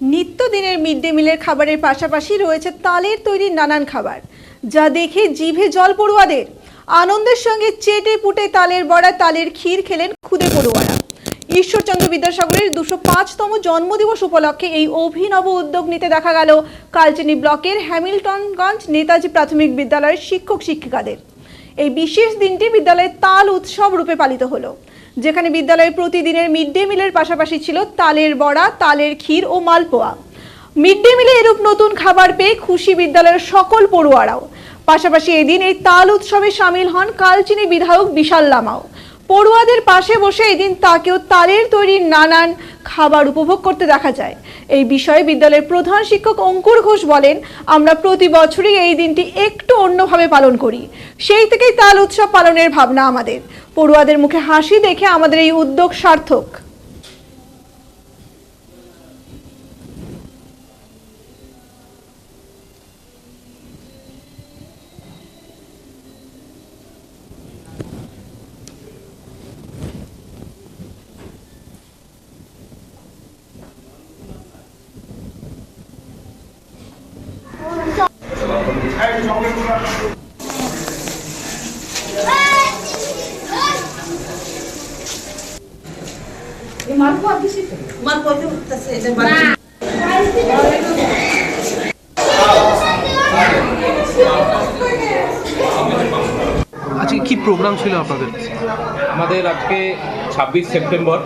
নিত্যদিনের mid day মিলের খাবারের পাশাপাশি রয়েছে তালের তৈরি নানান খাবার, যা দেখে জিভে জল পড়ুয়াদের। আনন্দের সঙ্গে চেটে পুটে তালের বড়া, তালের ক্ষীর খেলেন খুদে পড়ুয়ারা। ঈশ্বরচন্দ্র বিদ্যাসাগরের দুশো পাঁচতম জন্মদিবস উপলক্ষে এই অভিনব উদ্যোগ নিতে দেখা গেল কালচিনি ব্লকের হ্যামিল্টনগঞ্জ নেতাজি প্রাথমিক বিদ্যালয়ের শিক্ষক শিক্ষিকাদের এই বিশেষ দিনটি বিদ্যালয়ে তাল উৎসব রূপে পালিত হলো। যেখানে বিদ্যালয়ে প্রতিদিনের মিড ডে মিলের পাশাপাশি ছিল তালের বড়া, তালের ক্ষীর ও মালপোয়া। মিড ডে মিলে এরূপ নতুন খাবার পেয়ে খুশি বিদ্যালয়ের সকল পড়ুয়ারাও। পাশাপাশি এদিন এই তাল উৎসবে সামিল হন কালচিনি বিধায়ক বিশাল লামাও। পড়ুয়াদের পাশে বসে এদিন তাকেও তালের তৈরি নানান খাবার উপভোগ করতে দেখা যায়। এই বিষয়ে বিদ্যালয়ের প্রধান শিক্ষক অঙ্কুর ঘোষ বলেন, আমরা প্রতি বছরই এই দিনটি একটু অন্যভাবে পালন করি। সেই থেকেই তাল উৎসব পালনের ভাবনা আমাদের। পড়ুয়াদের মুখে হাসি দেখে আমাদের এই উদ্যোগ সার্থক তোমার কত উঠতেছে এটা বানাই আজকে কি প্রোগ্রাম ছিল আপনাদের? আমাদের আজকে ছাব্বিশ সেপ্টেম্বর।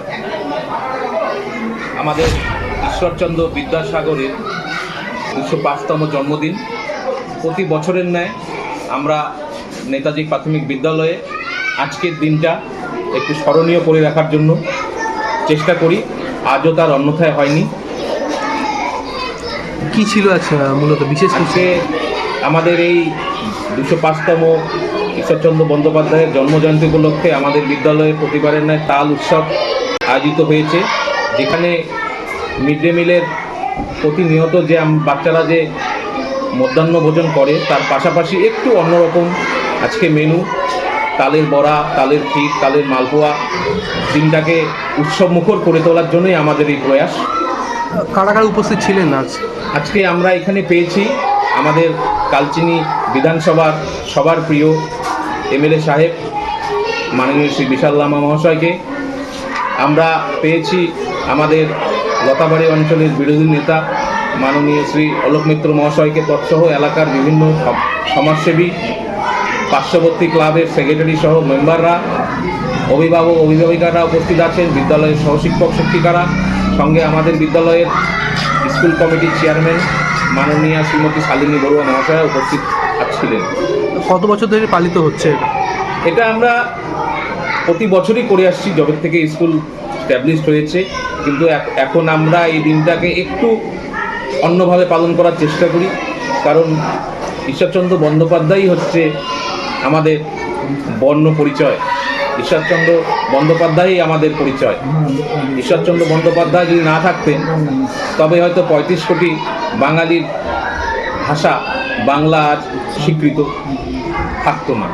আমাদের ঈশ্বরচন্দ্র বিদ্যাসাগরের দুশো পাঁচতম জন্মদিন। প্রতি বছরের ন্যায় আমরা নেতাজি প্রাথমিক বিদ্যালয়ে আজকের দিনটা একটু স্মরণীয় করে রাখার জন্য চেষ্টা করি। আজও তার অন্যথায় হয়নি। কি ছিল আচ্ছা মূলত বিশেষ আজকে আমাদের এই দুশো পাঁচতম ঈশ্বরচন্দ্র বন্দ্যোপাধ্যায়ের জন্মজয়ন্তী উপলক্ষে আমাদের বিদ্যালয়ে প্রতিবারের ন্যায় তাল উৎসব আয়োজিত হয়েছে যেখানে মিড ডে মিলের প্রতিনিয়ত যে বাচ্চারা যে মধ্যাহ্ন ভোজন করে তার পাশাপাশি একটু অন্যরকম আজকে মেনু তালের বড়া তালের ক্ষীর তালের মালপোয়া দিনটাকে উৎসব মুখর করে তোলার জন্যই আমাদের এই প্রয়াস। কারা কারা উপস্থিত ছিলেন আজ? আজকে আমরা এখানে পেয়েছি আমাদের কালচিনি বিধানসভার সবার প্রিয় এমএলএ সাহেব মাননীয় শ্রী বিশাল লামা মহাশয়কে। আমরা পেয়েছি আমাদের লতাবাড়ি অঞ্চলের বিরোধী নেতা মাননীয় শ্রী অলোক মিত্র মহাশয়কে তৎসহ এলাকার বিভিন্ন সম- সমাজসেবী পার্শ্ববর্তী ক্লাবের সেক্রেটারি সহ মেম্বাররা অভিভাবক অভিভাবিকারা উপস্থিত আছেন বিদ্যালয়ের সহশিক্ষক শিক্ষিকারা সঙ্গে আমাদের বিদ্যালয়ের স্কুল কমিটির চেয়ারম্যান মাননীয়া শ্রীমতী শালিনী বড়ুয়া মহাশয়া উপস্থিত ছিলেন কত বছর ধরে পালিত হচ্ছে এটা? আমরা প্রতি বছরই করে আসছি যবে থেকে স্কুল স্ট্যাবলিশড হয়েছে কিন্তু এখন আমরা এই দিনটাকে একটু অন্যভাবে পালন করার চেষ্টা করি কারণ ঈশ্বরচন্দ্র বন্দ্যোপাধ্যায়ই হচ্ছে আমাদের বর্ণ পরিচয়। ঈশ্বরচন্দ্র বন্দ্যোপাধ্যায়ই আমাদের পরিচয়। ঈশ্বরচন্দ্র বন্দ্যোপাধ্যায় যদি না থাকতেন, তবে হয়তো পঁয়ত্রিশ কোটি বাঙালির ভাষা বাংলা আজ স্বীকৃত থাকতো না।